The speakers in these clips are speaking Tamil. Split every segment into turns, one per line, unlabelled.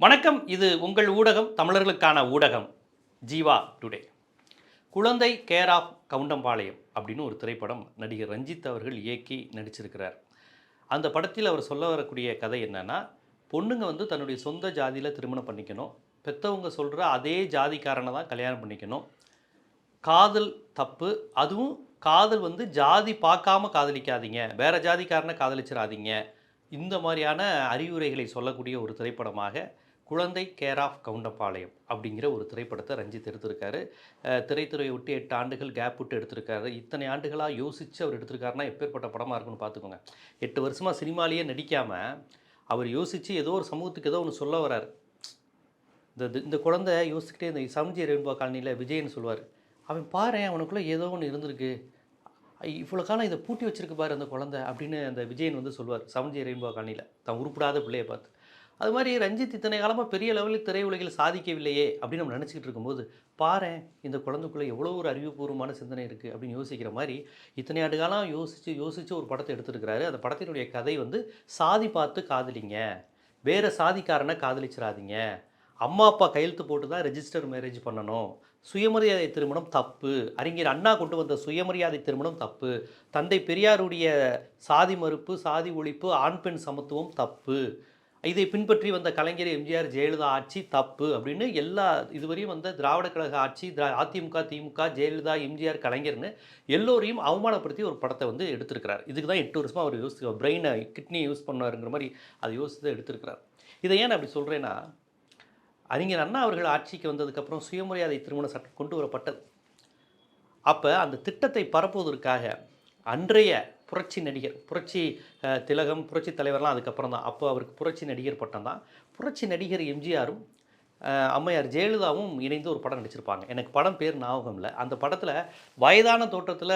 வணக்கம். இது உங்கள் ஊடகம் தமிழர்களுக்கான ஊடகம் ஜீவா டுடே. குழந்தை கேர் ஆஃப் கவுண்டம்பாளையம் அப்படின்னு ஒரு திரைப்படம் நடிகர் ரஞ்சித் அவர்கள் இயக்கி நடிச்சிருக்கிறார். அந்த படத்தில் அவர் சொல்ல வரக்கூடிய கதை என்னென்னா பொண்ணுங்க வந்து தன்னுடைய சொந்த ஜாதியில் திருமணம் பண்ணிக்கணும். பெற்றவங்க சொல்கிற அதே ஜாதிக்காரனை தான் கல்யாணம் பண்ணிக்கணும். காதல் தப்பு. அதுவும் காதல் வந்து ஜாதி பார்க்காம காதலிக்காதீங்க. வேறு ஜாதிக்காரனை காதலிச்சிடாதீங்க. இந்த மாதிரியான அறிவுரைகளை சொல்லக்கூடிய ஒரு திரைப்படமாக குழந்தை கேர் ஆஃப் கவுண்டப்பாளையம் அப்படிங்கிற ஒரு திரைப்படத்தை ரஞ்சித் எடுத்திருக்காரு. திரைத்துறையை விட்டு எட்டு ஆண்டுகள் கேப் விட்டு எடுத்திருக்காரு. இத்தனை ஆண்டுகளாக யோசித்து அவர் எடுத்திருக்காருன்னா எப்பேற்பட்ட படமாக இருக்குன்னு பார்த்துக்கோங்க. எட்டு வருஷமாக சினிமாலேயே நடிக்காமல் அவர் யோசித்து ஏதோ ஒரு சமூகத்துக்கு ஏதோ ஒன்று சொல்ல வர்றார் இந்த இந்த- இந்த குழந்தை யோசிச்சுக்கிட்டே இந்த சம்ஜி ரெயின்போ காலனியில் விஜயன்னு சொல்லுவார். அவன் பாரு அவனுக்குள்ளே ஏதோ ஒன்று இருந்திருக்கு. இவ்வளோ காலம் இதை பூட்டி வச்சிருக்கு பாரு அந்த குழந்தை அப்படின்னு அந்த விஜயன் வந்து சொல்லுவார். சமஞ்சி ரெயின்போ காலனியில். தான் உருப்பிடாத பிள்ளையை பார்த்து. அது மாதிரி ரஞ்சித் இத்தனை காலமாக பெரிய லெவலில் திரையுலகில் சாதிக்கவில்லையே அப்படின்னு நம்ம நினச்சிக்கிட்டு இருக்கும்போது பாரேன் இந்த குழந்தைக்குள்ளே எவ்வளோ ஒரு அறிவுபூர்வமான சிந்தனை இருக்குது அப்படின்னு யோசிக்கிற மாதிரி இத்தனை ஆண்டு காலம் யோசித்து யோசித்து ஒரு படத்தை எடுத்துருக்கிறாரு. அந்த படத்தினுடைய கதை வந்து சாதி பார்த்து காதலிங்க. வேறு சாதிக்காரனை காதலிச்சிடாதீங்க அம்மா அப்பா கையெழுத்து போட்டு தான் ரெஜிஸ்டர் மேரேஜ் பண்ணணும். சுயமரியாதை திருமணம் தப்பு. அறிஞர் அண்ணா கொண்டு வந்த சுயமரியாதை திருமணம் தப்பு. தந்தை பெரியாருடைய சாதி மறுப்பு சாதி ஒழிப்பு ஆண் பெண் சமத்துவம் தப்பு. இதை பின்பற்றி வந்த கலைஞர் எம்ஜிஆர் ஜெயலலிதா ஆட்சி தப்பு அப்படின்னு எல்லா இதுவரையும் வந்த திராவிட கழக ஆட்சி திரா அதிமுக திமுக ஜெயலலிதா எம்ஜிஆர் கலைஞர்னு எல்லோரையும் அவமானப்படுத்தி ஒரு படத்தை வந்து எடுத்திருக்கிறார். இதுக்கு தான் எட்டு வருஷமாக அவர் யோசிச்சு பிரெயினை கிட்னியை யூஸ் பண்ணாருங்கிற மாதிரி அதை யோசித்து எடுத்திருக்கிறார். இதை ஏன் அப்படி சொல்கிறேன்னா அறிஞர் அண்ணா அவர்கள் ஆட்சிக்கு வந்ததுக்கப்புறம் சுயமரியாதை திருமண சட்டம் கொண்டு வரப்பட்டது. அப்போ அந்த திட்டத்தை பரப்புவதற்காக அன்றைய புரட்சி நடிகர் புரட்சி திலகம் புரட்சி தலைவர்லாம் அதுக்கப்புறம் தான். அப்போ அவருக்கு புரட்சி நடிகர் பட்டம் தான். புரட்சி நடிகர் எம்ஜிஆரும் அம்மையார் ஜெயலலிதாவும் இணைந்து ஒரு படம் நடிச்சிருப்பாங்க. எனக்கு படம் பேர் ஞாபகம் இல்லை. அந்த படத்தில் வயதான தோற்றத்தில்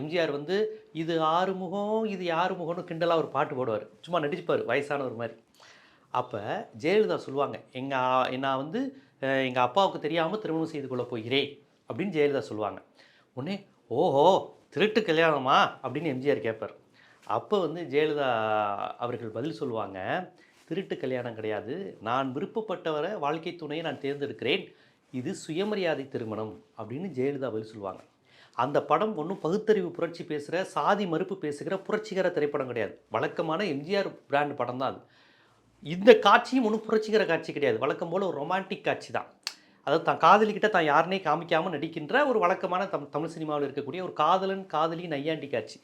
எம்ஜிஆர் வந்து இது ஆறு முகம் இது யாரு முகம்னு கிண்டலாக ஒரு பாட்டு போடுவார். சும்மா நடிச்சுப்பார் வயசானவர் மாதிரி. அப்போ ஜெயலலிதா சொல்லுவாங்க எங்கள் நான் வந்து எங்கள் அப்பாவுக்கு தெரியாமல் திருமணம் செய்து கொள்ள போகிறேன். அப்படின்னு ஜெயலலிதா சொல்லுவாங்க. உடனே ஓஹோ திருட்டு கல்யாணமா? அப்படின்னு எம்ஜிஆர் கேட்பார் அப்போ வந்து ஜெயலலிதா அவர்கள் பதில் சொல்லுவாங்க திருட்டு கல்யாணம் கிடையாது. நான் விருப்பப்பட்டவரை வாழ்க்கை துணையை நான் தேர்ந்தெடுக்கிறேன். இது சுயமரியாதை திருமணம் அப்படின்னு ஜெயலலிதா பதில் சொல்லுவாங்க. அந்த படம் ஒன்றும் பகுத்தறிவு புரட்சி பேசுகிற சாதி மறுப்பு பேசுகிற புரட்சிகர திரைப்படம் கிடையாது. வழக்கமான எம்ஜிஆர் பிராண்ட் படம் தான் அது. இந்த காட்சியும் ஒன்றும் புரட்சிகர காட்சி கிடையாது. வழக்கம் போல் ஒரு ரொமான்டிக் காட்சி தான் அதாவது தான் காதலிக்கிட்ட தான் யாருனே காமிக்காமல் நடிக்கின்ற ஒரு வழக்கமான தம் தமிழ் சினிமாவில் இருக்கக்கூடிய ஒரு காதலன் காதலி நையாண்டி காட்சி.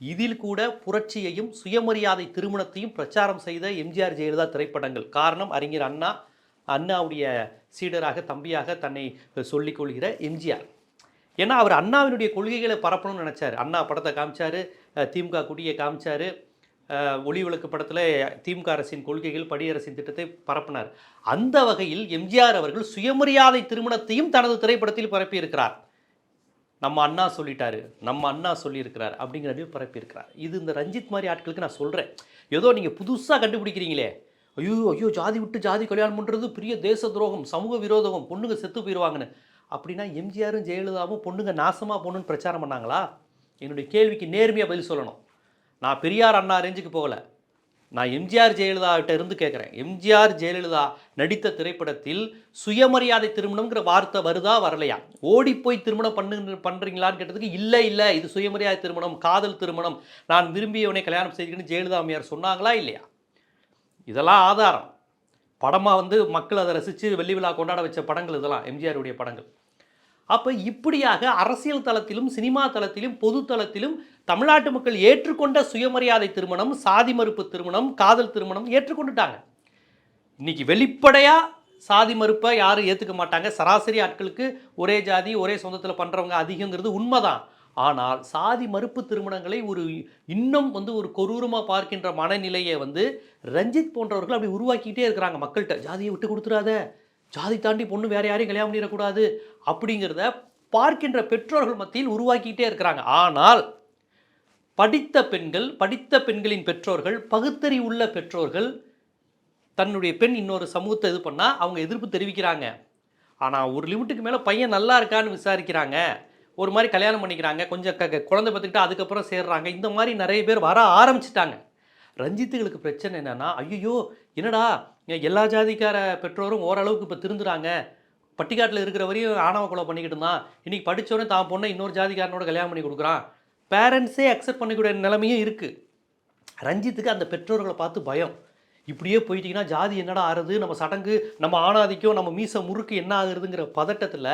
இதில் கூட புரட்சியையும் சுயமரியாதை திருமணத்தையும் பிரச்சாரம் செய்த எம்ஜிஆர் ஜெயலலிதா திரைப்படங்கள். காரணம் அறிஞர் அண்ணா அண்ணாவுடைய சீடராக தம்பியாக தன்னை சொல்லிக்கொள்கிற எம்ஜிஆர். ஏன்னா அவர் அண்ணாவினுடைய கொள்கைகளை பரப்பணும்னு நினச்சார். அண்ணா படத்தை காமிச்சாரு திமுக குடியை காமிச்சாரு. ஒளி விளக்கு படத்தில் திமுக அரசின் கொள்கைகள் படியரசின் திட்டத்தை பரப்பினார். அந்த வகையில் எம்ஜிஆர் அவர்கள் சுயமரியாதை திருமணத்தையும் தனது திரைப்படத்தில் பரப்பியிருக்கிறார். நம்ம அண்ணா சொல்லிட்டாரு நம்ம அண்ணா சொல்லியிருக்கிறார் அப்படிங்கிறதையும் பரப்பியிருக்கிறார். இது இந்த ரஞ்சித் மாதிரி ஆட்களுக்கு நான் சொல்கிறேன் ஏதோ நீங்கள் புதுசாக கண்டுபிடிக்கிறீங்களே. ஐயோ ஐயோ ஜாதி விட்டு ஜாதி கல்யாணம் பண்ணுறது பெரிய தேச துரோகம் சமூக விரோதகம் பொண்ணுங்க செத்து போயிடுவாங்கன்னு அப்படின்னா எம்ஜிஆரும் ஜெயலலிதாவும் பொண்ணுங்க நாசமாக பொண்ணுன்னு பிரச்சாரம் பண்ணாங்களா? என்னுடைய கேள்விக்கு நேர்மையாக பதில் சொல்லணும். நான் பெரியார் அண்ணா ரேஞ்சுக்கு போகல. நான் எம்ஜிஆர் ஜெயலலிதாவிட்ட இருந்து கேட்குறேன் எம்ஜிஆர் ஜெயலலிதா நடித்த திரைப்படத்தில் சுயமரியாதை திருமணம்ங்கிற வார்த்தை வருதா வரலையா? ஓடி போய் திருமணம் பண்ணு பண்ணுறீங்களான்னு கேட்டதுக்கு இல்லை இல்லை இது சுயமரியாதை திருமணம் காதல் திருமணம். நான் விரும்பியவனை கல்யாணம் செய்துக்கின்னு ஜெயலலிதா அம்மையார் சொன்னாங்களா இல்லையா? இதெல்லாம் ஆதாரம். படமாக வந்து மக்கள் அதை ரசித்து வெள்ளி விழா கொண்டாட வச்ச படங்கள் இதெல்லாம் எம்ஜிஆருடைய படங்கள். அப்போ இப்படியாக அரசியல் தளத்திலும் சினிமா தளத்திலும் பொது தளத்திலும் தமிழ்நாட்டு மக்கள் ஏற்றுக்கொண்ட சுயமரியாதை திருமணம் சாதி மறுப்பு திருமணம் காதல் திருமணம் ஏற்றுக்கொண்டுட்டாங்க. இன்னைக்கு வெளிப்படையாக சாதி மறுப்பை யாரும் ஏற்றுக்க மாட்டாங்க. சராசரி ஆட்களுக்கு ஒரே ஜாதி ஒரே சொந்தத்தில் பண்ணுறவங்க அதிகங்கிறது உண்மைதான். ஆனால் சாதி மறுப்பு திருமணங்களை ஒரு இன்னும் வந்து ஒரு கொரூரமாக பார்க்கின்ற மனநிலையை வந்து ரஞ்சித் போன்றவர்கள் அப்படி உருவாக்கிக்கிட்டே இருக்கிறாங்க மக்கள்கிட்ட. ஜாதியை விட்டு கொடுத்துறாத. ஜாதி தாண்டி பொண்ணு வேற யாரையும் கல்யாணம் பண்ணிடக்கூடாது அப்படிங்கிறத பார்க்கின்ற பெற்றோர்கள் மத்தியில் உருவாக்கிட்டே இருக்கிறாங்க. ஆனால் படித்த பெண்கள் படித்த பெண்களின் பெற்றோர்கள் பகுத்தறி உள்ள பெற்றோர்கள் தன்னுடைய பெண் இன்னொரு சமூகத்தை இது பண்ணால் அவங்க எதிர்ப்பு தெரிவிக்கிறாங்க. ஆனால் ஒரு லிமிட்டுக்கு மேலே பையன் நல்லா இருக்கான்னு விசாரிக்கிறாங்க. ஒரு மாதிரி கல்யாணம் பண்ணிக்கிறாங்க. கொஞ்சம் க க- குழந்தை பார்த்துக்கிட்டு அதுக்கப்புறம் சேர்றாங்க. இந்த மாதிரி நிறைய பேர் வர ஆரம்பிச்சிட்டாங்க. ரஞ்சித்துகளுக்கு பிரச்சனை என்னென்னா ஐயோ என்னடா எல்லா ஜாதிக்கார பெற்றோரும் ஓரளவுக்கு இப்போ திருந்துறாங்க. பட்டிக்காட்டில் இருக்கிற வரையும் ஆணவ கொலை பண்ணிக்கிட்டு இருந்தான். இன்றைக்கி படித்தோடனே தான் பொண்ணை இன்னொரு ஜாதிக்காரனோட கல்யாணம் பண்ணி கொடுக்குறான். பேரண்ட்ஸே அக்செப்ட் பண்ணிக்கூடிய நிலைமையும் இருக்குது ரஞ்சித்துக்கு அந்த பெற்றோர்களை பார்த்து பயம். இப்படியே போயிட்டிங்கன்னா ஜாதி என்னடா ஆறுது? நம்ம சடங்கு நம்ம ஆணாதிக்கம் நம்ம மீச முறுக்கு என்ன ஆகுறதுங்கிற பதட்டத்தில்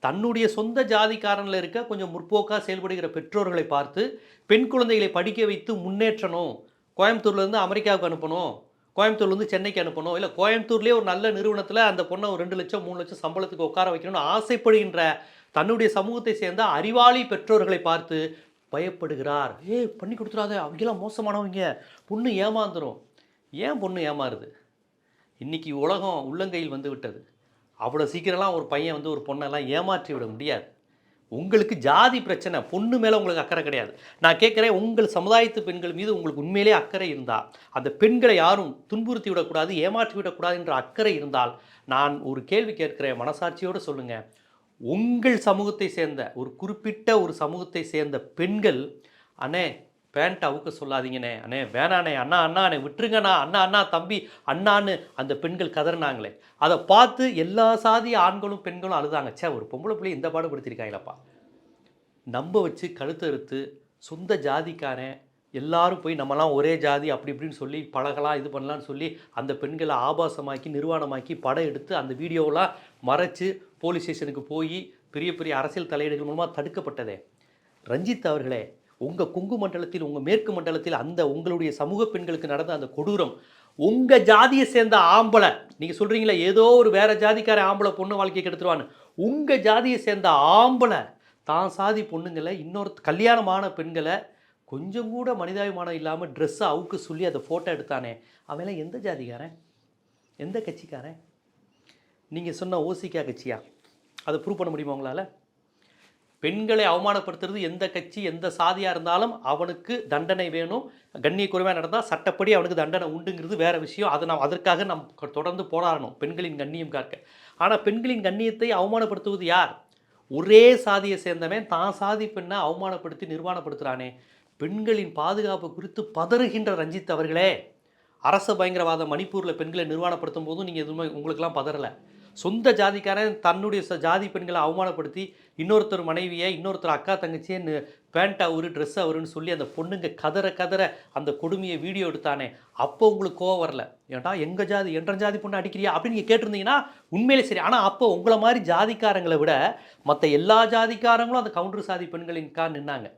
தன்னுடைய சொந்த ஜாதிக்காரனில் இருக்க கொஞ்சம் முற்போக்காக செயல்படுகிற பெற்றோர்களை பார்த்து பெண் குழந்தைகளை படிக்க வைத்து முன்னேற்றணும். கோயம்புத்தூர்லேருந்து அமெரிக்காவுக்கு அனுப்பணும். கோயம்புத்தூர்லேருந்து சென்னைக்கு அனுப்பணும். இல்லை கோயம்புத்தூர்லேயே ஒரு நல்ல நிறுவனத்தில் அந்த பொண்ணை ஒரு ரெண்டு லட்சம் மூணு லட்சம் சம்பளத்துக்கு உட்கார வைக்கணும்னு ஆசைப்படுகின்ற தன்னுடைய சமூகத்தை சேர்ந்த அறிவாளி பெற்றோர்களை பார்த்து பயப்படுகிறார். ஏய் பண்ணி கொடுத்துடாத. அவங்கெல்லாம் மோசமானவங்க. பொண்ணு ஏமாந்துடும் ஏன் பொண்ணு ஏமாறுது? இன்றைக்கி உலகம் உள்ளங்கையில் வந்து விட்டது. அவ்வளோ சீக்கிரம்லாம் ஒரு பையன் வந்து ஒரு பொண்ணெல்லாம் ஏமாற்றி விட முடியாது. உங்களுக்கு ஜாதி பிரச்சனை பொண்ணு மேலே உங்களுக்கு அக்கறை கிடையாது. நான் கேட்குறேன் உங்கள் சமுதாயத்து பெண்கள் மீது உங்களுக்கு உண்மையிலே அக்கறை இருந்தால் அந்த பெண்களை யாரும் துன்புறுத்தி விடக்கூடாது ஏமாற்றி விடக்கூடாது என்ற அக்கறை இருந்தால் நான் ஒரு கேள்வி கேட்கிறேன் மனசாட்சியோடு சொல்லுங்கள் உங்கள் சமூகத்தை சேர்ந்த ஒரு குறிப்பிட்ட ஒரு சமூகத்தை சேர்ந்த பெண்கள் அண்ணே பேண்ட் அவுக்க சொல்லாதீங்கண்ணே. அண்ணே வேணாண்ணே அண்ணா அண்ணாண்ணே விட்டுருங்கண்ணா அண்ணா அண்ணா தம்பி அண்ணான்னு அந்த பெண்கள் கதறினாங்களே. அதை பார்த்து எல்லா சாதி ஆண்களும் பெண்களும் அழுதாங்க. ச்சே ஒரு பொம்பளை பிள்ளை இந்த பாடுபடுத்திருக்காங்களப்பா. நம்ப வச்சு கழுத்தறுத்து சொந்த ஜாதிக்காரன் எல்லாரும் போய் நம்மலாம் ஒரே ஜாதி அப்படி இப்படின்னு சொல்லி பழகலாம் இது பண்ணலான்னு சொல்லி அந்த பெண்களை ஆபாசமாக்கி நிர்வாணமாக்கி படம் எடுத்து அந்த வீடியோவெலாம் மறைச்சு போலீஸ் ஸ்டேஷனுக்கு போய் பெரிய பெரிய அரசியல் தலையீடுகள் மூலமாக தடுக்கப்பட்டதே. ரஞ்சித் அவர்களே உங்கள் குங்கு மண்டலத்தில் உங்கள் மேற்கு மண்டலத்தில் அந்த உங்களுடைய சமூக பெண்களுக்கு நடந்த அந்த கொடூரம் உங்கள் ஜாதியை சேர்ந்த ஆம்பளை நீங்கள் சொல்கிறீங்களே ஏதோ ஒரு வேற ஜாதிக்கார ஆம்பளை பொண்ணு வாழ்க்கையை கெடுத்துருவான்னு. உங்கள் ஜாதியை சேர்ந்த ஆம்பளை தான் சாதி பொண்ணுங்களை இன்னொரு கல்யாணமான பெண்களை கொஞ்சம் கூட மனிதாபிமானம் இல்லாமல் ட்ரெஸ்ஸை அவுக்கு சொல்லி அதை ஃபோட்டோ எடுத்தானே அவெல்லாம் எந்த ஜாதிக்காரன்? எந்த கட்சிக்காரன்? நீங்கள் சொன்ன ஓசிக்கா கட்சியா? அதை ப்ரூவ் பண்ண முடியுமா உங்களால்? பெண்களை அவமானப்படுத்துறது எந்த கட்சி எந்த சாதியாக இருந்தாலும் அவனுக்கு தண்டனை வேணும். கண்ணிய குறைவாக நடந்தால் சட்டப்படி அவனுக்கு தண்டனை உண்டுங்கிறது வேற விஷயம். அதை நாம் அதற்காக நாம் தொடர்ந்து போராடணும் பெண்களின் கண்ணியம் காக்க. ஆனால் பெண்களின் கண்ணியத்தை அவமானப்படுத்துவது யார்? ஒரே சாதியை சேர்ந்தவன் தான் சாதி பெண்ணை அவமானப்படுத்தி நிர்வாணப்படுத்துகிறானே பெண்களின் பாதுகாப்பு குறித்து பதறுகின்ற ரஞ்சித் அவர்களே. அரச பயங்கரவாத மணிப்பூரில் பெண்களை நிர்வாணப்படுத்தும் போதும் நீங்கள் எதுவுமே உங்களுக்கெல்லாம் பதறலை. சொந்த ஜாதிக்காரன் தன்னுடைய ச- ஜாதி பெண்களை அவமானப்படுத்தி இன்னொருத்தர் மனைவியை இன்னொருத்தர் அக்கா தங்கச்சியை பேண்ட் அவரு ட்ரெஸ் அவருன்னு சொல்லி அந்த பொண்ணுங்க கதற கதற அந்த கொடுமையை வீடியோ எடுத்தானே. அப்போ உங்களுக்கு கோவம் வரல. ஏன்டா எங்கள் ஜாதி என்ற ஜாதி பொண்ணு அடிக்கிறியா? அப்படின்னு நீங்கள் கேட்டிருந்தீங்கன்னா உண்மையிலே சரி. ஆனால் அப்போ உங்களை மாதிரி ஜாதிக்காரங்களை விட மற்ற எல்லா ஜாதிக்காரங்களும் அந்த கவுண்டர் சாதி பெண்களின்கா நின்னாங்க.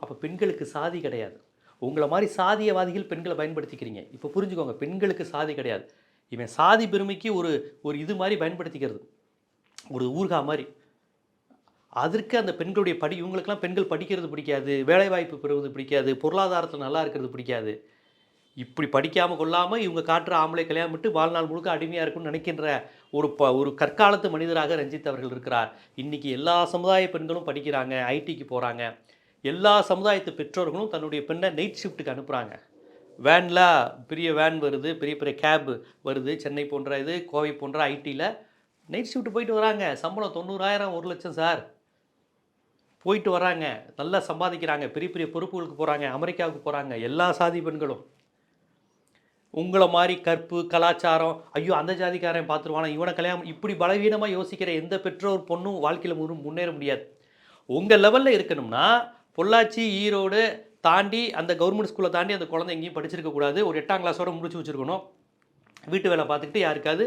அப்போ பெண்களுக்கு சாதி கிடையாது. உங்களை மாதிரி சாதியவாதிகள் பெண்களை பயன்படுத்திக்கிறீங்க. இப்போ புரிஞ்சுக்கோங்க பெண்களுக்கு சாதி கிடையாது. இவன் சாதி பெருமைக்கு ஒரு ஒரு இது மாதிரி பயன்படுத்திக்கிறது. ஒரு ஊர்கா மாதிரி. அதற்கு அந்த பெண்களுடைய படி இவங்களுக்கெல்லாம் பெண்கள் படிக்கிறது பிடிக்காது வேலைவாய்ப்பு பெறுவது பிடிக்காது பொருளாதாரத்தில் நல்லா இருக்கிறது பிடிக்காது. இப்படி படிக்காமல் கொள்ளாமல் இவங்க காட்டுற ஆம்பளை கல்யாணம் விட்டு வாழ்நாள் முழுக்க அடிமையாக இருக்கும்னு நினைக்கின்ற ஒரு ப ஒரு கற்காலத்து மனிதராக ரஞ்சித் அவர்கள் இருக்கிறார். இன்றைக்கி எல்லா சமுதாய பெண்களும் படிக்கிறாங்க ஐடிக்கு போகிறாங்க எல்லா சமுதாயத்து பெற்றோர்களும் தன்னுடைய பெண்ணை நைட் ஷிஃப்ட்டுக்கு அனுப்புகிறாங்க வேனில் பெரிய வேன் வருது பெரிய பெரிய கேப் வருது சென்னை போன்ற இது கோவை போன்ற ஐடியில் நைட் ஷிஃப்ட் போயிட்டு வராங்க. சம்பளம் தொண்ணூறாயிரம் ஒரு லட்சம் சார் போயிட்டு வராங்க. நல்லா சம்பாதிக்கிறாங்க. பெரிய பெரிய பொறுப்புகளுக்கு போகிறாங்க அமெரிக்காவுக்கு போகிறாங்க எல்லா சாதி பெண்களும். உங்களை மாதிரி கற்பு கலாச்சாரம் ஐயோ அந்த ஜாதிக்காரன் பார்த்துருவானா? இவனை கல்யாணம் இப்படி பலவீனமாக யோசிக்கிற எந்த பெற்றோர் பொண்ணும் வாழ்க்கையில் முன்னேற முடியாது. உங்கள் லெவலில் இருக்கணும்னா பொள்ளாச்சி ஈரோடு தாண்டி அந்த கவர்மெண்ட் ஸ்கூலை தாண்டி அந்த குழந்தை எங்கேயும் படிச்சிருக்க கூடாது. ஒரு எட்டாம் கிளாஸோடு முடிச்சு வச்சுருக்கணும். வீட்டு வேலை பார்த்துக்கிட்டு யாருக்காவது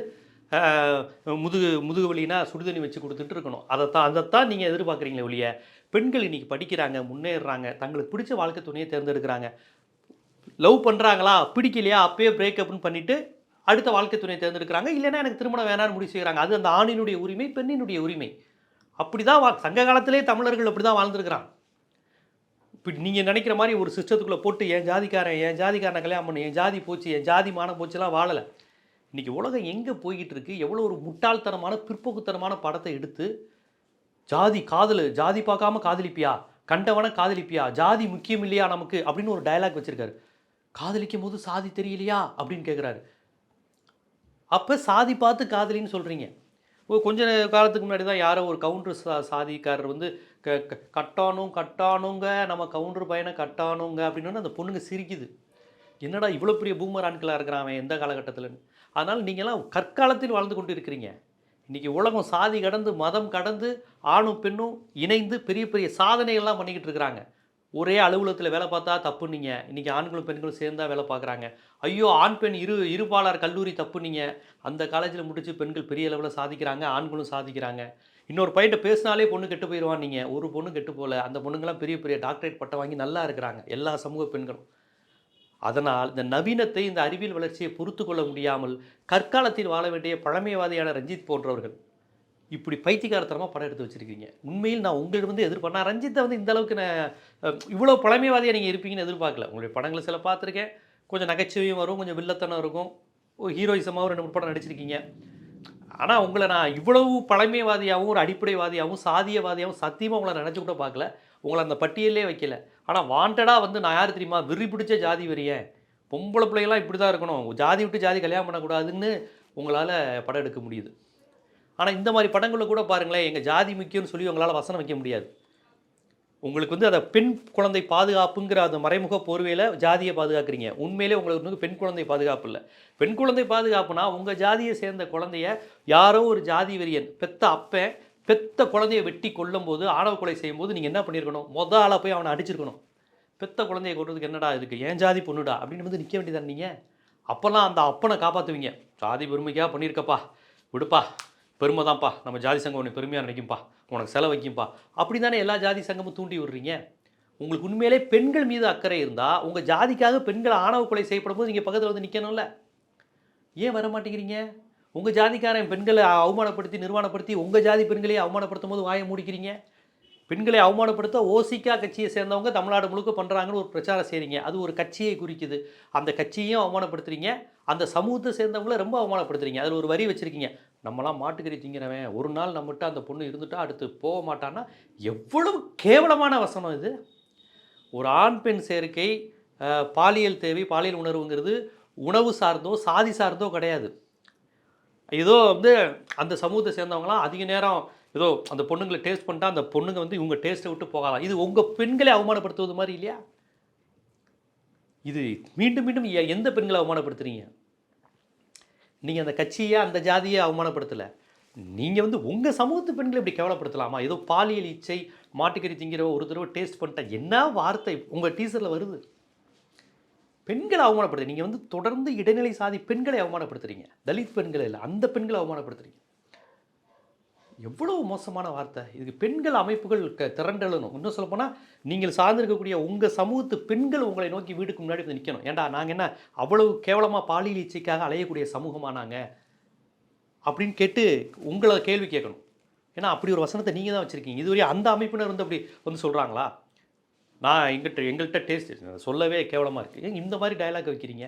முதுகு முதுகு வலினா சுடுதண்ணி வச்சு கொடுத்துட்டு இருக்கணும். அதைத்தான் அதைத்தான் நீங்கள் எதிர்பார்க்குறீங்களே ஒழிய பெண்கள் இன்றைக்கி படிக்கிறாங்க முன்னேறுறாங்க தங்களுக்கு பிடிச்ச வாழ்க்கை துணையை தேர்ந்தெடுக்கிறாங்க. லவ் பண்ணுறாங்களா பிடிக்கலையா? அப்பயே பிரேக்கப்னு பண்ணிவிட்டு அடுத்த வாழ்க்கை துணையை தேர்ந்தெடுக்கிறாங்க. இல்லைன்னா எனக்கு திருமணம் வேணாம்னு முடிவு செய்கிறாங்க அது அந்த ஆணினுடைய உரிமை பெண்ணினுடைய உரிமை. அப்படி தான் வா சங்க காலத்திலே தமிழர்கள் அப்படி தான் வாழ்ந்துருக்கிறான் இப்போ நீங்கள் நினைக்கிற மாதிரி ஒரு சிஸ்டத்துக்குள்ளே போட்டு என் ஜாதிக்காரன் என் ஜாதிக்காரனை கல்யாணம் பண்ணு என் ஜாதி போச்சு என் ஜாதி மானம் போச்சுலாம் வாழலை. இன்றைக்கி உலகம் எங்கே போய்கிட்டு இருக்குது எவ்வளோ ஒரு முட்டாள்தனமான பிற்போக்குத்தனமான படத்தை எடுத்து ஜாதி காதல் ஜாதி பார்க்காம காதலிப்பியா? கண்டவன காதலிப்பியா? ஜாதி முக்கியம் இல்லையா நமக்கு? அப்படின்னு ஒரு டயலாக் வச்சுருக்காரு. காதலிக்கும் போது சாதி தெரியலையா? அப்படின்னு கேட்குறாரு அப்போ சாதி பார்த்து காதலின்னு சொல்கிறீங்க ஓ கொஞ்ச காலத்துக்கு முன்னாடி தான் யாரோ ஒரு கவுண்டர் சா சாதிக்காரர் வந்து க க- கட்டானும் கட்டானுங்க நம்ம கவுண்டர் பையனை கட்டானுங்க அப்படின்னு அந்த பொண்ணுங்க சிரிக்குது. என்னடா இவ்வளோ பெரிய பூமர் ஆண்களாக இருக்கிறான் அவன் எந்த காலகட்டத்தில் அதனால் நீங்கள்லாம் கற்காலத்தில் வாழ்ந்து கொண்டு இருக்கிறீங்க இன்றைக்கி உலகம் சாதி கடந்து மதம் கடந்து ஆணும் பெண்ணும் இணைந்து பெரிய பெரிய சாதனைகள்லாம் பண்ணிக்கிட்டு இருக்கிறாங்க. ஒரே அலுவலகத்தில் வேலை பார்த்தா தப்புன்னீங்க. இன்றைக்கி ஆண்களும் பெண்களும் சேர்ந்தா வேலை பார்க்குறாங்க. ஐயோ ஆண் பெண் இரு இருபாலார் கல்லூரி தப்புன்னீங்க. அந்த காலேஜில் முடித்து பெண்கள் பெரிய அளவில் சாதிக்கிறாங்க ஆண்களும் சாதிக்கிறாங்க. இன்னொரு பையன்ட்ட பேசினாலே பொண்ணு கெட்டு போயிடுவான் நீங்கள் ஒரு பொண்ணு கெட்டு போகல அந்த பொண்ணுங்களாம் பெரிய பெரிய டாக்டரேட் பட்டம் வாங்கி நல்லா இருக்கிறாங்க. எல்லா சமூக பெண்களும். அதனால் இந்த நவீனத்தை இந்த அறிவியல் வளர்ச்சியை பொறுத்து கொள்ள முடியாமல் கற்காலத்தில் வாழ வேண்டிய பழமைவாதியான ரஞ்சித் போன்றவர்கள் இப்படி பைத்தியகாரத்தனமாக படம் எடுத்து வச்சிருக்கீங்க. உண்மையில் நான் உங்களிடம் வந்து எதிர்பார்த்தேன் நான் ரஞ்சித்தை வந்து இந்த அளவுக்கு நான் இவ்வளோ பழமைவாதியாக நீங்கள் இருப்பீங்கன்னு எதிர்பார்க்கல. உங்களுடைய படங்களை சில பார்த்துருக்கேன். கொஞ்சம் நகைச்சுவையும் வரும் கொஞ்சம் வில்லத்தனம் இருக்கும். ஒரு ஹீரோயிசமாகவும் ரெண்டு மூணு படம் நடிச்சிருக்கீங்க. ஆனால் உங்களை நான் இவ்வளவு பழமைவாதியாகவும் ஒரு அடிப்படைவாதியாகவும் சாதியவாதியாகவும் சத்தியமாக உங்களை நினச்சி கூட பார்க்கல. உங்களை அந்த பட்டியலே வைக்கல. ஆனால் வாண்டடாக வந்து நான் யார் தெரியுமா? வெறி பிடிச்ச ஜாதி வரியேன் பொம்பளை பிள்ளைகளாம் இப்படி தான் இருக்கணும். ஜாதி விட்டு ஜாதி கல்யாணம் பண்ணக்கூடாதுன்னு உங்களால் படம் எடுக்க முடியுது. ஆனால் இந்த மாதிரி படங்களில் கூட பாருங்களேன் எங்கள் ஜாதி முக்கியம்னு சொல்லி உங்களால் வசனம் வைக்க முடியாது. உங்களுக்கு வந்து அதை பெண் குழந்தை பாதுகாப்புங்கிற அந்த மறைமுக போர்வையில் ஜாதியை பாதுகாக்கிறீங்க. உண்மையிலே உங்களுக்கு வந்து பெண் குழந்தை பாதுகாப்பு இல்லை. பெண் குழந்தை பாதுகாப்புனா உங்கள் ஜாதியை சேர்ந்த குழந்தைய யாரோ ஒரு ஜாதி வெறியன் பெத்த அப்பன் பெத்த குழந்தைய வெட்டி கொல்லும்போது ஆணவ கொலை செய்யும்போது நீங்கள் என்ன பண்ணியிருக்கணும் மொதல் ஆளாக போய் அவனை அடிச்சிருக்கணும். பெத்த குழந்தைய கொள்றதுக்கு என்னடா இருக்குது ஏன் ஜாதி பொண்ணுடா? அப்படின்னு வந்து நிற்க வேண்டியதானே நீங்கள் அப்போல்லாம் அந்த அப்பனை காப்பாற்றுவீங்க ஜாதி பெருமைக்காக பண்ணியிருக்கப்பா விடுப்பா. பெருமை தான்ப்பா நம்ம ஜாதி சங்கம் உன்னை பெருமையாக நினைக்கும்பா. உனக்கு செலவைக்கும்பா அப்படி தானே எல்லா ஜாதி சங்கமும் தூண்டி விடுறீங்க? உங்களுக்கு உண்மையிலே பெண்கள் மீது அக்கறை இருந்தால் உங்கள் ஜாதிக்காக பெண்கள் ஆணவ கொலை செய்யப்படும் போது நீங்கள் பக்கத்தில் வந்து நிற்கணும்ல ஏன் வர மாட்டேங்கிறீங்க? உங்கள் ஜாதிக்காரன் பெண்களை அவமானப்படுத்தி நிர்வாணப்படுத்தி உங்கள் ஜாதி பெண்களையே அவமானப்படுத்தும் போது வாயை மூடிக்கிறீங்க? பெண்களை அவமானப்படுத்த ஓசிக்கா கட்சியை சேர்ந்தவங்க தமிழ்நாடு முழுக்க பண்ணுறாங்கன்னு ஒரு பிரச்சாரம் செய்கிறீங்க அது ஒரு கட்சியை குறிக்குது. அந்த கட்சியையும் அவமானப்படுத்துறீங்க. அந்த சமூகத்தை சேர்ந்தவங்கள ரொம்ப அவமானப்படுத்துறீங்க. அதில் ஒரு வரி வச்சுருக்கீங்க. நம்மலாம் மாட்டுக்கறி திங்கிறவன். ஒரு நாள் நம்மகிட்ட அந்த பொண்ணு இருந்துட்டா அடுத்து போக மாட்டான்னா எவ்வளவு கேவலமான வசனம் இது. ஒரு ஆண் பெண் சேர்க்கை பாலியல் தேவை பாலியல் உணர்வுங்கிறது உணவு சார்ந்தோ சாதி சார்ந்தோ கிடையாது. ஏதோ வந்து அந்த சமூகத்தை சேர்ந்தவங்களாம் அதிக நேரம் ஏதோ அந்த பொண்ணுங்களை டேஸ்ட் பண்ணிட்டா அந்த பொண்ணுங்க வந்து இவங்க டேஸ்ட்டை விட்டு போகலாம். இது உங்கள் பெண்களை அவமானப்படுத்துவது மாதிரி இல்லையா? இது மீண்டும் மீண்டும் எந்த பெண்களை அவமானப்படுத்துறீங்க? நீங்கள் அந்த கட்சியை அந்த ஜாதியை அவமானப்படுத்தலை. நீங்கள் வந்து உங்கள் சமூகத்து பெண்களை இப்படி கேவலப்படுத்தலாமா? ஏதோ பாலியல் இச்சை மாட்டுக்கறி திங்கிற ஒரு தடவை டேஸ்ட் பண்ணிட்டா என்ன வார்த்தை? உங்கள் டீசரில் வருது. பெண்களை அவமானப்படுத்து நீங்கள் வந்து தொடர்ந்து இடைநிலை சாதி பெண்களை அவமானப்படுத்துறீங்க. தலித் பெண்களை இல்லை அந்த பெண்களை அவமானப்படுத்துறீங்க. எவ்வளவு மோசமான வார்த்தை. இதுக்கு பெண்கள் அமைப்புகள் க திரண்டெழணும். இன்னும் சொல்லப்போனால் நீங்கள் சார்ந்திருக்கக்கூடிய உங்கள் சமூகத்து பெண்கள் உங்களை நோக்கி வீட்டுக்கு முன்னாடி வந்து நிற்கணும் ஏண்டா நாங்கள் என்ன அவ்வளவு கேவலமாக பாலியல் இச்சைக்காக அலையக்கூடிய சமூகமாக நாங்கள் அப்படின்னு கேட்டு உங்களை கேள்வி கேட்கணும். ஏன்னா அப்படி ஒரு வசனத்தை நீங்கள் தான் வச்சுருக்கீங்க. இதுவரையும் அந்த அமைப்பினர் வந்து அப்படி வந்து சொல்கிறாங்களா நான் எங்கிட்ட எங்கள்கிட்ட டேஸ்ட் சொல்லவே கேவலமாக இருக்குது ஏன் இந்த மாதிரி டயலாக் வைக்கிறீங்க?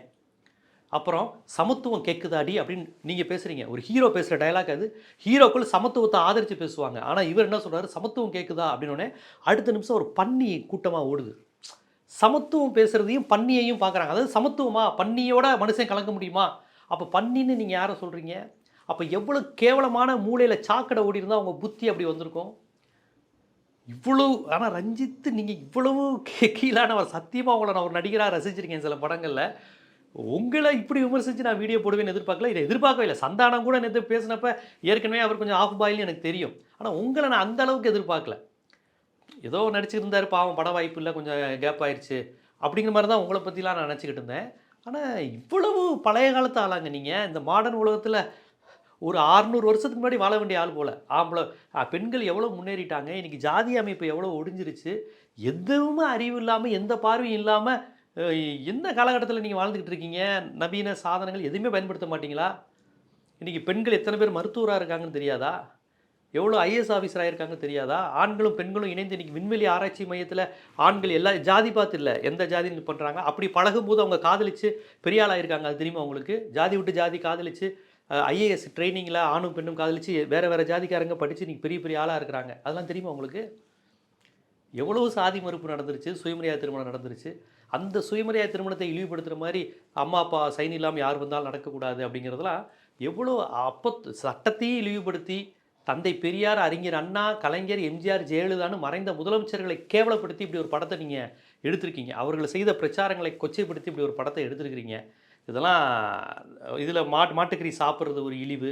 அப்புறம் சமத்துவம் கேட்குதாடி அப்படின்னு நீங்கள் பேசுகிறீங்க ஒரு ஹீரோ பேசுகிற டயலாக் அது. ஹீரோக்குள் சமத்துவத்தை ஆதரித்து பேசுவாங்க. ஆனால் இவர் என்ன சொல்கிறார் சமத்துவம் கேட்குதா அப்படின்னோடனே அடுத்த நிமிஷம் ஒரு பன்னி கூட்டமாக ஓடுது. சமத்துவம் பேசுகிறதையும் பன்னியையும் பார்க்குறாங்க அதாவது சமத்துவமா? பன்னியோட மனுஷன் கலக்க முடியுமா? அப்போ பன்னின்னு நீங்கள் யாரை சொல்கிறீங்க அப்போ எவ்வளோ கேவலமான மூளையில் சாக்கடை ஓடி இருந்தால் அவங்க புத்தி அப்படி வந்திருக்கும்? இவ்வளவு ஆனால் ரஞ்சித்து நீங்கள் இவ்வளவு கீ- கீழானவர் சத்தியமாக அவங்கள நான் ஒரு நடிகராக ரசிச்சிருக்கேன் சில படங்களில். உங்களை இப்படி விமர்சித்து நான் வீடியோ போடுவேன்னு எதிர்பார்க்கல இதை எதிர்பார்க்கவே இல்லை. சந்தானம் கூட நேற்று பேசினப்ப ஏற்கனவே அவர் கொஞ்சம் ஆஃப் பாயில்னு எனக்கு தெரியும். ஆனால் உங்களை நான் அந்த அளவுக்கு எதிர்பார்க்கல. ஏதோ நடிச்சிருந்தார் பாவம் பட வாய்ப்பு இல்லை கொஞ்சம் கேப் ஆயிடுச்சு அப்படிங்கிற மாதிரி தான் உங்களை பற்றிலாம் நான் நினச்சிக்கிட்டு இருந்தேன். ஆனால் இவ்வளவு பழைய காலத்து ஆளாங்க நீங்கள் இந்த மாடர்ன் உலகத்தில் ஒரு 600 வருஷத்துக்கு முன்னாடி வாழ வேண்டிய ஆள் போல். ஆம்பளை பெண்கள் எவ்வளோ முன்னேறிட்டாங்க இன்றைக்கி ஜாதி அமைப்பு எவ்வளோ ஒடிஞ்சிருச்சு. எதுவுமே அறிவு இல்லாமல் எந்த பார்வையும் இல்லாமல் எந்த காலகட்டத்தில் நீங்கள் வாழ்ந்துக்கிட்டு இருக்கீங்க? நவீன சாதனங்கள் எதுவுமே பயன்படுத்த மாட்டீங்களா? இன்றைக்கி பெண்கள் எத்தனை பேர் மருத்துவராக இருக்காங்கன்னு தெரியாதா? எவ்வளோ ஐஏஎஸ் ஆஃபீஸராக இருக்காங்க தெரியாதா? ஆண்களும் பெண்களும் இணைந்து இன்றைக்கி விண்வெளி ஆராய்ச்சி மையத்தில் ஆண்கள் எல்லா ஜாதி பார்த்து இல்லை எந்த ஜாதின்னு பண்ணுறாங்க அப்படி பழகும்போது அவங்க காதலிச்சு பெரிய ஆளாக இருக்காங்க அது தெரியுமா அவங்களுக்கு ஜாதி விட்டு ஜாதி காதலிச்சு ஐஏஎஸ் ட்ரைனிங்கில் ஆணும் பெண்ணும் காதலிச்சு வேறு வேறு ஜாதிக்காரங்க படித்து இன்றைக்கி பெரிய பெரிய ஆளாக இருக்கிறாங்க. அதெல்லாம் தெரியுமா உங்களுக்கு? எவ்வளோ சாதி மறுப்பு நடந்துருச்சு சுயமரியாதை திருமணம் நடந்துருச்சு. அந்த சுயமரியாதை திருமணத்தை இழிவுபடுத்துகிற மாதிரி அம்மா அப்பா சைன் இல்லாமல் யார் வந்தாலும் நடக்கக்கூடாது அப்படிங்கிறதுலாம் எவ்வளோ அப்போ சட்டத்தையும் இழிவுபடுத்தி தந்தை பெரியார் அறிஞர் அண்ணா கலைஞர் எம்ஜிஆர் ஜெயலலிதான்னு மறைந்த முதலமைச்சர்களை கேவலப்படுத்தி இப்படி ஒரு படத்தை நீங்கள் எடுத்திருக்கீங்க. அவர்கள் செய்த பிரச்சாரங்களை கொச்சைப்படுத்தி இப்படி ஒரு படத்தை எடுத்திருக்கிறீங்க. இதெல்லாம் இதில் மாட்டு மாட்டுக்கறி சாப்பிட்றது ஒரு இழிவு.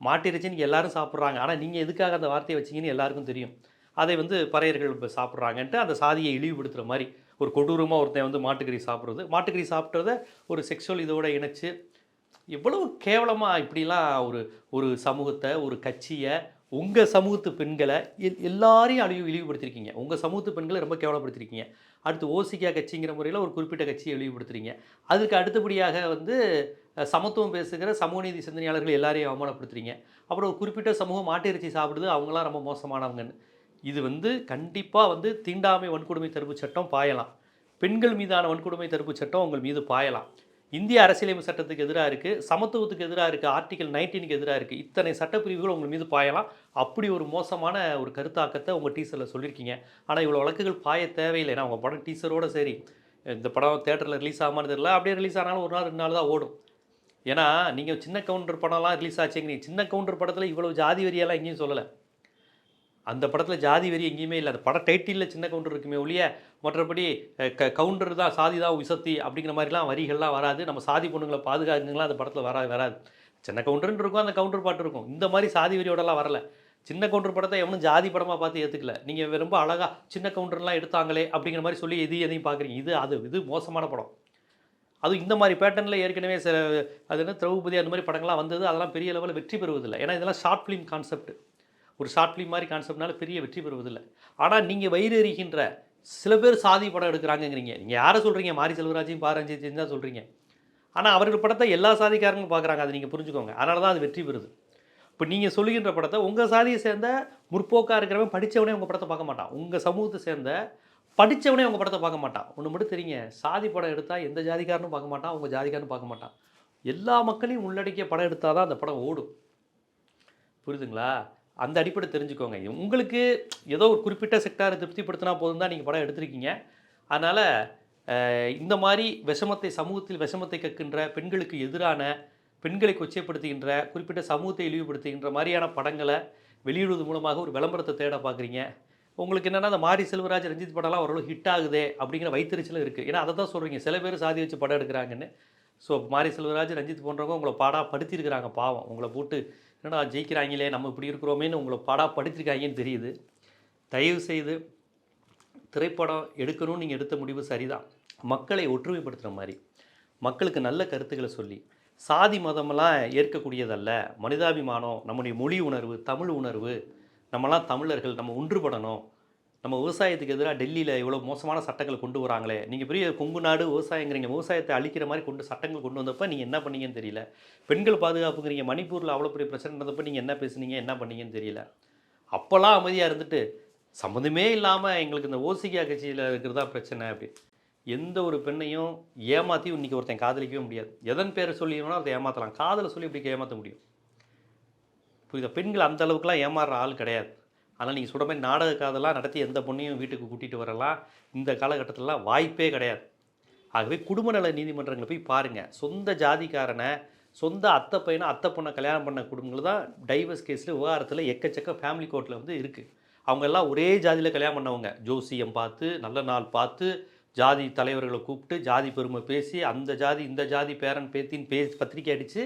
மாட்டு இறைச்சி நீங்கள் எல்லாரும் சாப்பிட்றாங்க. ஆனால் நீங்கள் எதுக்காக அந்த வார்த்தையை வச்சீங்கன்னு எல்லாருக்கும் தெரியும். அதை வந்து பறையர்கள் இப்போ சாப்பிட்றாங்கன்ட்டு அந்த சாதியை இழிவுபடுத்துகிற மாதிரி ஒரு கொடூரமாக ஒருத்தன் வந்து மாட்டுக்கறி சாப்பிட்றது. மாட்டுக்கறி சாப்பிட்றத ஒரு செக்ஷுவல் இதோட இணைச்சு எவ்வளவு கேவலமாக இப்படிலாம் ஒரு ஒரு சமூகத்தை ஒரு கட்சியை உங்கள் சமூகத்து பெண்களை எல் எல்லாரையும் அழிவு இழிவுபடுத்திருக்கீங்க. உங்கள் சமூகத்து பெண்களை ரொம்ப கேவலப்படுத்திருக்கீங்க. அடுத்து ஓசிக்கா கட்சிங்கிற முறையில் ஒரு குறிப்பிட்ட கட்சியை இழிவுபடுத்துறீங்க. அதுக்கு அடுத்தபடியாக வந்து சமத்துவம் பேசுகிற சமூக நீதி சிந்தனையாளர்கள் எல்லாரையும் அவமானப்படுத்துறீங்க. அப்புறம் ஒரு குறிப்பிட்ட சமூகம் மாட்டு சாப்பிடுது. அவங்களாம் ரொம்ப மோசமானவங்கன்னு. இது வந்து கண்டிப்பாக வந்து தீண்டாமை வன்கொடுமை தடுப்பு சட்டம் பாயலாம். பெண்கள் மீதான வன்கொடுமை தடுப்பு சட்டம் உங்கள் மீது பாயலாம். இந்திய அரசியலமைப்பு சட்டத்துக்கு எதிராக இருக்குது சமத்துவத்துக்கு எதிராக இருக்குது ஆர்டிகல் நைன்டீனுக்கு எதிராக இருக்குது இத்தனை சட்டப்பிரிவுகள் உங்கள் மீது பாயலாம். அப்படி ஒரு மோசமான ஒரு கருத்தாக்கத்தை உங்கள் டீசரில் சொல்லியிருக்கீங்க. ஆனால் இவ்வளோ வழக்குகள் பாய தேவையில்லை. ஏன்னா உங்கள் படம் டீசரோடு சரி. இந்த படம் தேட்டரில் ரிலீஸ் ஆகாமல் தெரியல. அப்படியே ரிலீஸ் ஆனாலும் ஒரு நாள் ரெண்டு நாள் தான் ஓடும். ஏன்னா நீங்கள் சின்ன கவுண்டர் படம்லாம் ரிலீஸ் ஆச்சுங்க. சின்ன கவுண்டர் படத்தில் இவ்வளோ ஜாதி வரியெல்லாம் எங்கேயும் சொல்லலை. அந்த படத்தில் ஜாதி வரி எங்கேயுமே இல்லை. அந்த பட டைட்டிலில் சின்ன கவுண்டர் இருக்குமே ஒழிய மற்றபடி க கவுண்டர் தான் சாதி தான் விசத்தி அப்படிங்கிற மாதிரிலாம் வரிகள்லாம் வராது. நம்ம சாதி பொண்ணுங்களை பாதுகாக்குங்களாம் அந்த படத்தில் வராது வராது. சின்ன கவுண்டர்னு இருக்கும் அந்த கவுண்டர் பாட்டு இருக்கும். இந்த மாதிரி சாதி வரியோடலாம் வரல. சின்ன கவுண்டர் படத்தை எவனும் ஜாதி படமாக பார்த்து ஏற்றுக்கல நீங்கள் ரொம்ப அழகாக சின்ன கவுண்டர்லாம் எடுத்தாங்களே அப்படிங்கிற மாதிரி சொல்லி எது எதையும் பார்க்குறீங்க. இது அது இது மோசமான படம். அதுவும் இந்த மாதிரி பேட்டர்னில் ஏற்கனவே சில அது என்ன திரௌபதி அந்த மாதிரி படங்கள்லாம் வந்தது. அதெல்லாம் பெரிய லெவலில் வெற்றி பெறுவதில்லை. ஏன்னா இதெல்லாம் ஷார்ட் ஃபிலிம் கான்செப்ட் ஒரு ஷார்ட் ஃபிலிம் மாதிரி கான்செப்ட்னால பெரிய வெற்றி பெறுவதில்லை. ஆனால் நீங்கள் வயிறு எறிகின்ற சில பேர் சாதி படம் எடுக்கிறாங்கங்கிறீங்க. நீங்கள் யாரை சொல்கிறீங்க மாரி செல்வராஜையும் பாரஞ்சித்தையும் தான் சொல்கிறீங்க ஆனால் அவர்கள் படத்தை எல்லா சாதிக்காரங்களும் பார்க்குறாங்க. அதை நீங்கள் புரிஞ்சுக்கோங்க. அதனால தான் அது வெற்றி பெறுது. இப்போ நீங்கள் சொல்லுகின்ற படத்தை உங்கள் சாதியை சேர்ந்த முற்போக்காக இருக்கிறவன் படித்தவனே உங்கள் படத்தை பார்க்க மாட்டான். உங்கள் சமூகத்தை சேர்ந்த படித்தவனே உங்கள் படத்தை பார்க்க மாட்டான். ஒன்று மட்டும் தெரியுங்க. சாதி படம் எடுத்தால் எந்த ஜாதிக்காரனும் பார்க்க மாட்டான். உங்கள் ஜாதிக்காரனும் பார்க்க மாட்டான். எல்லா மக்களையும் உள்ளடக்கிய படம் எடுத்தால் தான் அந்த படம் ஓடும். புரியுதுங்களா? அந்த அடிப்படை தெரிஞ்சுக்கோங்க. உங்களுக்கு ஏதோ ஒரு குறிப்பிட்ட செக்டாரை திருப்திப்படுத்தினா போதும் தான் நீங்கள் படம் எடுத்திருக்கீங்க. அதனால் இந்த மாதிரி விஷமத்தை சமூகத்தில் விஷமத்தை கற்கின்ற பெண்களுக்கு எதிரான பெண்களை கொச்சைப்படுத்துகின்ற குறிப்பிட்ட சமூகத்தை இழிவுபடுத்துகின்ற மாதிரியான படங்களை வெளியிடுவது மூலமாக ஒரு விளம்பரத்தை தேட பார்க்குறீங்க. உங்களுக்கு என்னென்னா அந்த மாரி செல்வராஜ் ரஞ்சித் படம்லாம் ஓரளவு ஹிட் ஆகுதே அப்படிங்கிற வைத்தறிச்சலும் இருக்குது ஏன்னா அதை தான் சொல்கிறீங்க சில பேர் சாதி வச்சு படம் எடுக்கிறாங்கன்னு. ஸோ மாரி செல்வராஜ் ரஞ்சித் போன்றவங்க உங்களை பாடாக படுத்தியிருக்கிறாங்க பாவம். உங்களை போட்டு என்னடா ஜெயிக்கிறாங்களே நம்ம இப்படி இருக்கிறோமேன்னு உங்களை படா படுத்திருக்காங்கன்னு தெரியுது. தயவு செய்து திரைப்படம் எடுக்கணும்னு நீங்கள் எடுத்த முடிவு சரிதான். மக்களை ஒற்றுமைப்படுத்துகிற மாதிரி மக்களுக்கு நல்ல கருத்துக்களை சொல்லி சாதி மதமெல்லாம் ஏற்கக்கூடியதல்ல மனிதாபிமானம் நம்முடைய மொழி உணர்வு தமிழ் உணர்வு நம்மலாம் தமிழர்கள் நம்ம ஒன்றுபடணும் நம்ம விவசாயத்துக்கு எதிராக டெல்லியில் இவ்வளோ மோசமான சட்டங்களை கொண்டு வராங்களே? நீங்கள் பெரிய கொங்கு நாடு விவசாயங்கிறீங்க. விவசாயத்தை அழிக்கிற மாதிரி கொண்டு சட்டங்கள் கொண்டு வந்தப்போ நீங்கள் என்ன பண்ணீங்கன்னு தெரியல. பெண்கள் பாதுகாப்புங்கிறீங்க. மணிப்பூரில் அவ்வளோ பெரிய பிரச்சனை நடந்தப்போ நீங்கள் என்ன பேசுனீங்க? என்ன பண்ணீங்கன்னு தெரியல. அப்போல்லாம் அமைதியாக இருந்துட்டு சம்மந்தமே இல்லாமல் எங்களுக்கு இந்த ஓசிகா கட்சியில் இருக்கிறதா பிரச்சனை அப்படி. எந்த ஒரு பெண்ணையும் ஏமாற்றி இன்னைக்கு ஒருத்தன் காதலிக்கவே முடியாது. எதன் பேரை சொல்லிடணும்னா அதை ஏமாற்றலாம் காதலை சொல்லி இப்படி ஏமாற்ற முடியும்? புரியுதா? பெண்கள் அந்த அளவுக்குலாம் ஏமாறுற ஆள் கிடையாது. ஆனால் நீங்கள் சொல்கிற மாதிரி நாடக காதெல்லாம் நடத்தி எந்த பொண்ணையும் வீட்டுக்கு கூட்டிகிட்டு வரலாம். இந்த காலகட்டத்திலலாம் வாய்ப்பே கிடையாது. ஆகவே குடும்ப நல நீதிமன்றங்களை போய் பாருங்கள் சொந்த ஜாதிக்காரனை சொந்த அத்தை பையனை அத்தை பொண்ணை கல்யாணம் பண்ண குடும்பங்கள் தான் டைவர்ஸ் கேஸில் விவகாரத்தில் எக்கச்சக்க ஃபேமிலி கோர்ட்டில் வந்து இருக்குது அவங்க எல்லாம் ஒரே ஜாதியில் கல்யாணம் பண்ணவங்க. ஜோசியம் பார்த்து நல்ல நாள் பார்த்து ஜாதி தலைவர்களை கூப்பிட்டு ஜாதி பெருமை பேசி அந்த ஜாதி இந்த ஜாதி பேரன் பேத்தின்னு பேசி பத்திரிக்கை அடித்து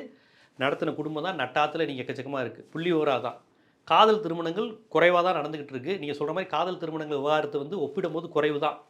நடத்தின குடும்பம் தான் நட்டாத்தில் நீங்கள் எக்கச்சக்கமாக இருக்குது புள்ளி தான். காதல் திருமணங்கள் குறைவாக தான் நடந்துக்கிட்டு இருக்குது நீங்கள் சொல்கிற மாதிரி காதல் திருமணங்கள் விவகாரத்தை வந்து ஒப்பிடும்போது குறைவு தான்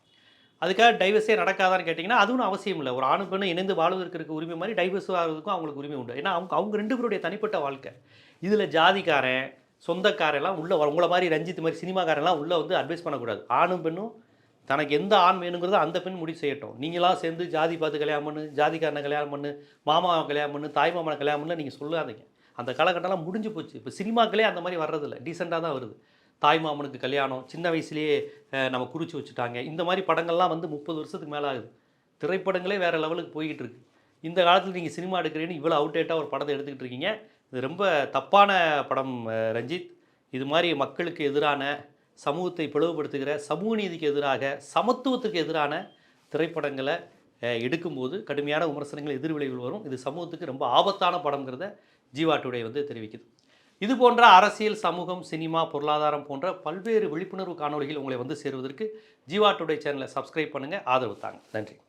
அதுக்காக டைவர்ஸே நடக்காதான்னு கேட்டிங்கன்னா அதுவும் அவசியம் இல்லை. ஒரு ஆணு பெண்ணு இணைந்து வாழ்வதற்கு இருக்க உரிமை மாதிரி டைவர்ஸ் ஆகிறதுக்கும் அவங்களுக்கு உரிமை உண்டு. ஏன்னா அவங்க அவங்க ரெண்டு பேருடைய தனிப்பட்ட வாழ்க்கை. இதில் ஜாதிக்காரன் சொந்தக்காரெல்லாம் உள்ளே வர- உங்களை மாதிரி ரஞ்சித் மாதிரி சினிமாக்காரெல்லாம் உள்ளே வந்து அட்வைஸ் பண்ணக்கூடாது. ஆணும் பெண்ணும் தனக்கு எந்த ஆண் வேணுங்கிறத அந்த பெண் முடிவு செய்யட்டும். நீங்களாம் சேர்ந்து ஜாதி பார்த்து கல்யாணம் பண்ணு ஜாதிக்காரனை கல்யாணம் பண்ணு மாமாவை கல்யாணம் பண்ணு தாய் மாமனை கல்யாணம் பண்ணு நீங்கள் சொல்லாதீங்க. அந்த காலகட்டம்லாம் முடிஞ்சு போச்சு. இப்போ சினிமாக்களே அந்த மாதிரி வர்றதில்ல. டீசெண்டாக தான் வருது. தாய் மாமனுக்கு கல்யாணம் சின்ன வயசுலேயே நம்ம குறிச்சு வச்சுட்டாங்க. இந்த மாதிரி படங்கள்லாம் வந்து முப்பது வருஷத்துக்கு மேலே ஆகுது. திரைப்படங்களே வேறு லெவலுக்கு போய்கிட்டு இருக்கு. இந்த காலத்தில் நீங்கள் சினிமா எடுக்கிறீன்னு இவ்வளோ அவுடேட்டாக ஒரு படத்தை எடுத்துக்கிட்டு இருக்கீங்க. இது ரொம்ப தப்பான படம் ரஞ்சித். இது மாதிரி மக்களுக்கு எதிரான சமூகத்தை பிளவுபடுத்துகிற சமூக நீதிக்கு எதிராக சமத்துவத்துக்கு எதிரான திரைப்படங்களை எடுக்கும்போது கடுமையான விமர்சனங்கள் எதிர்விளைவுகள் வரும். இது சமூகத்துக்கு ரொம்ப ஆபத்தான படங்கிறத ஜீவா டுடே வந்து தெரிவிக்குது. இது போன்ற அரசியல் சமூகம் சினிமா பொருளாதாரம் போன்ற பல்வேறு விழிப்புணர்வு காணொளிகள் உங்களை வந்து சேருவதற்கு ஜீவா டுடே சேனலை சப்ஸ்கிரைப் பண்ணுங்கள் ஆதரவு தாங்க. நன்றி.